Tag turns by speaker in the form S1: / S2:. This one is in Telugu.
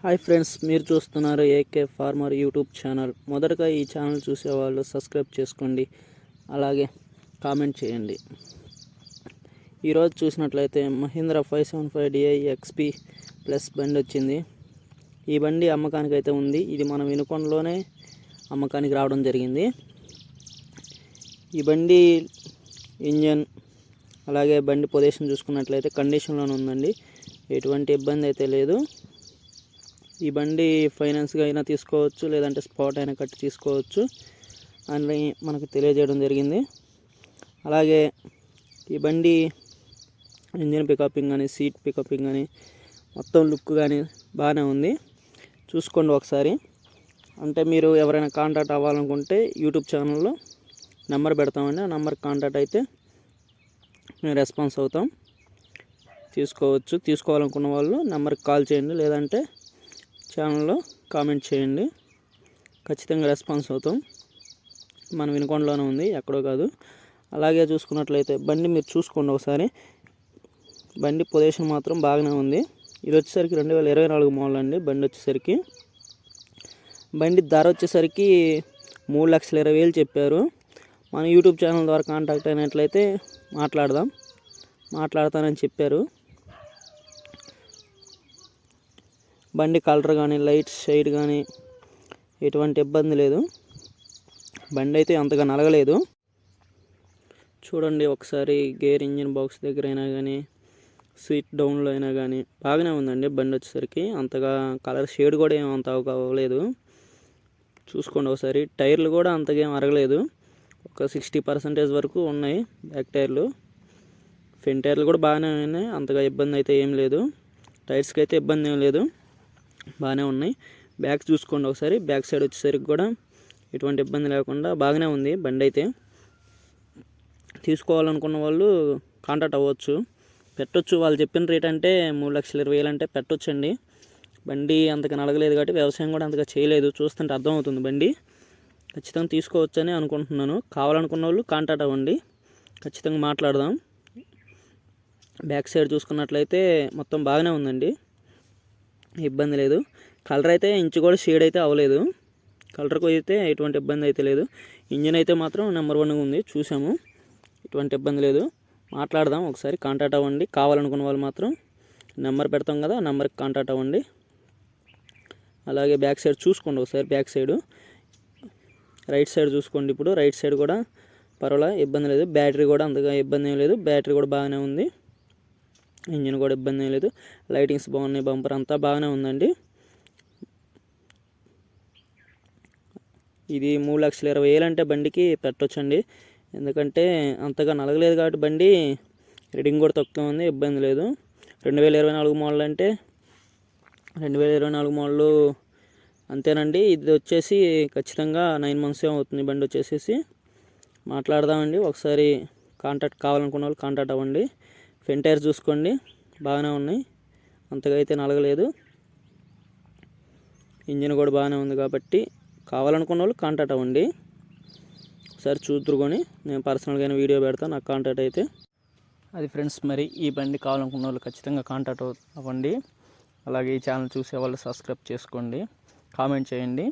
S1: హాయ్ ఫ్రెండ్స్ మీరు చూస్తున్నారు ఏకే ఫార్మర్ యూట్యూబ్ ఛానల్. మొదటగా ఈ ఛానల్ చూసేవాళ్ళు సబ్స్క్రైబ్ చేసుకోండి అలాగే కామెంట్ చేయండి. ఈరోజు చూసినట్లయితే Mahindra five seven five DI XP plus బండి వచ్చింది. ఈ బండి అమ్మకానికి అయితే ఉంది. ఇది మన వినుకొండలోనే అమ్మకానికి రావడం జరిగింది. ఈ బండి ఇంజన్ అలాగే బండి పొజిషన్ చూసుకున్నట్లయితే కండిషన్లోనే ఉందండి. ఎటువంటి ఇబ్బంది అయితే లేదు. ఈ బండి ఫైనాన్స్గా అయినా తీసుకోవచ్చు లేదంటే స్పాట్ అయినా కట్టి తీసుకోవచ్చు అని మనకు తెలియజేయడం జరిగింది. అలాగే ఈ బండి ఇంజిన్ పికపింగ్ కానీ సీట్ పికపింగ్ కానీ మొత్తం లుక్ కానీ బాగానే ఉంది. చూసుకోండి ఒకసారి. అంటే మీరు ఎవరైనా కాంటాక్ట్ అవ్వాలనుకుంటే యూట్యూబ్ ఛానల్లో నెంబర్ పెడతామండి. ఆ నెంబర్కి కాంటాక్ట్ అయితే మేము రెస్పాన్స్ అవుతాం. తీసుకోవచ్చు. తీసుకోవాలనుకున్న వాళ్ళు నెంబర్కి కాల్ చేయండి. లేదంటే ఛానల్లో కామెంట్ చేయండి. ఖచ్చితంగా రెస్పాన్స్ అవుతాం. మన వినుకొండలోనే ఉంది ఎక్కడో కాదు. అలాగే చూసుకున్నట్లయితే బండి మీరు చూసుకోండి ఒకసారి. బండి పొజిషన్ మాత్రం బాగానే ఉంది. ఇది వచ్చేసరికి రెండు వేల ఇరవై నాలుగు మోడల్ అండి బండి వచ్చేసరికి. బండి ధర వచ్చేసరికి మూడు లక్షల ఇరవై వేలు చెప్పారు. మన యూట్యూబ్ ఛానల్ ద్వారా కాంటాక్ట్ అయినట్లయితే మాట్లాడదాం. మాట్లాడతానని చెప్పారు. బండి కలర్ కానీ లైట్ షైడ్ కానీ ఎటువంటి ఇబ్బంది లేదు. బండి అయితే అంతగా నలగలేదు. చూడండి ఒకసారి గేర్ ఇంజిన్ బాక్స్ దగ్గర అయినా కానీ స్వీట్ డౌన్లో అయినా కానీ బాగానే ఉందండి బండి వచ్చేసరికి. అంతగా కలర్ షేడ్ కూడా ఏం అంత అవ్వలేదు. చూసుకోండి ఒకసారి. టైర్లు కూడా అంతగా అరగలేదు. ఒక సిక్స్టీ పర్సెంటేజ్ వరకు ఉన్నాయి బ్యాక్ టైర్లు. ఫ్రంట్ టైర్లు కూడా బాగానే ఉన్నాయి. అంతగా ఇబ్బంది అయితే ఏం లేదు. టైర్స్కి అయితే ఇబ్బంది ఏం లేదు. బాగానే ఉన్నాయి. బ్యాక్ చూసుకోండి ఒకసారి. బ్యాక్ సైడ్ వచ్చేసరికి కూడా ఎటువంటి ఇబ్బంది లేకుండా బాగానే ఉంది బండి అయితే. తీసుకోవాలనుకున్న వాళ్ళు కాంటాక్ట్ అవ్వచ్చు. పెట్టొచ్చు. వాళ్ళు చెప్పిన రేట్ అంటే మూడు లక్షల ఇరవై వేలు అంటే పెట్టొచ్చండి. బండి అంతగా నలగలేదు కాబట్టి వ్యవసాయం కూడా అంతగా చేయలేదు. చూస్తుంటే అర్థమవుతుంది బండి. ఖచ్చితంగా తీసుకోవచ్చని అనుకుంటున్నాను. కావాలనుకున్న వాళ్ళు కాంటాక్ట్ అవ్వండి. ఖచ్చితంగా మాట్లాడదాం. బ్యాక్ సైడ్ చూసుకున్నట్లయితే మొత్తం బాగానే ఉందండి. ఇబ్బంది లేదు. కలర్ అయితే ఇంచు కూడా షేడ్ అయితే అవ్వలేదు. కలర్కి అయితే ఎటువంటి ఇబ్బంది అయితే లేదు. ఇంజిన్ అయితే మాత్రం నెంబర్ వన్గా ఉంది. చూసాము. ఎటువంటి ఇబ్బంది లేదు. మాట్లాడదాం ఒకసారి. కాంటాక్ట్ అవ్వండి. కావాలనుకున్న వాళ్ళు మాత్రం నెంబర్ పెడతాం కదా నెంబర్కి కాంటాక్ట్ అవ్వండి. అలాగే బ్యాక్ సైడ్ చూసుకోండి ఒకసారి. బ్యాక్ సైడు రైట్ సైడ్ చూసుకోండి ఇప్పుడు. రైట్ సైడ్ కూడా పర్వాలేదు ఇబ్బంది లేదు. బ్యాటరీ కూడా అంతగా ఇబ్బంది ఏం లేదు. బ్యాటరీ కూడా బాగానే ఉంది. ఇంజిన్ కూడా ఇబ్బంది లేదు. లైటింగ్స్ బాగున్నాయి బంపర్ అంతా బాగానే ఉందండి. ఇది మూడు లక్షల ఇరవై వేలు అంటే బండికి పెట్టొచ్చండి. ఎందుకంటే అంతగా నలగలేదు కాబట్టి బండి రీడింగ్ కూడా తక్కువ ఉంది ఇబ్బంది లేదు. రెండు వేల ఇరవై నాలుగు మోడల్ అంటే రెండు వేల ఇరవై నాలుగు మోడలు అంతేనండి. ఇది వచ్చేసి ఖచ్చితంగా నైన్ మంత్స్ అవుతుంది బండి వచ్చేసేసి. మాట్లాడదామండి. ఒకసారి కాంటాక్ట్ కావాలనుకున్న వాళ్ళు కాంటాక్ట్ అవ్వండి. ఫెంటైర్ టైర్ చూసుకోండి. బాగానే ఉన్నాయి. అంతగా అయితే నలగలేదు. ఇంజిన్ కూడా బాగానే ఉంది కాబట్టి కావాలనుకున్న వాళ్ళు కాంటాక్ట్ అవ్వండి. ఒకసారి చూద్దురుకొని నేను పర్సనల్గా వీడియో పెడతాను నాకు కాంటాక్ట్ అయితే. అది ఫ్రెండ్స్ మరి ఈ బండి కావాలనుకున్న వాళ్ళు ఖచ్చితంగా కాంటాక్ట్ అవ్వండి. అలాగే ఈ ఛానల్ చూసే వాళ్ళు సబ్స్క్రైబ్ చేసుకోండి. కామెంట్ చేయండి.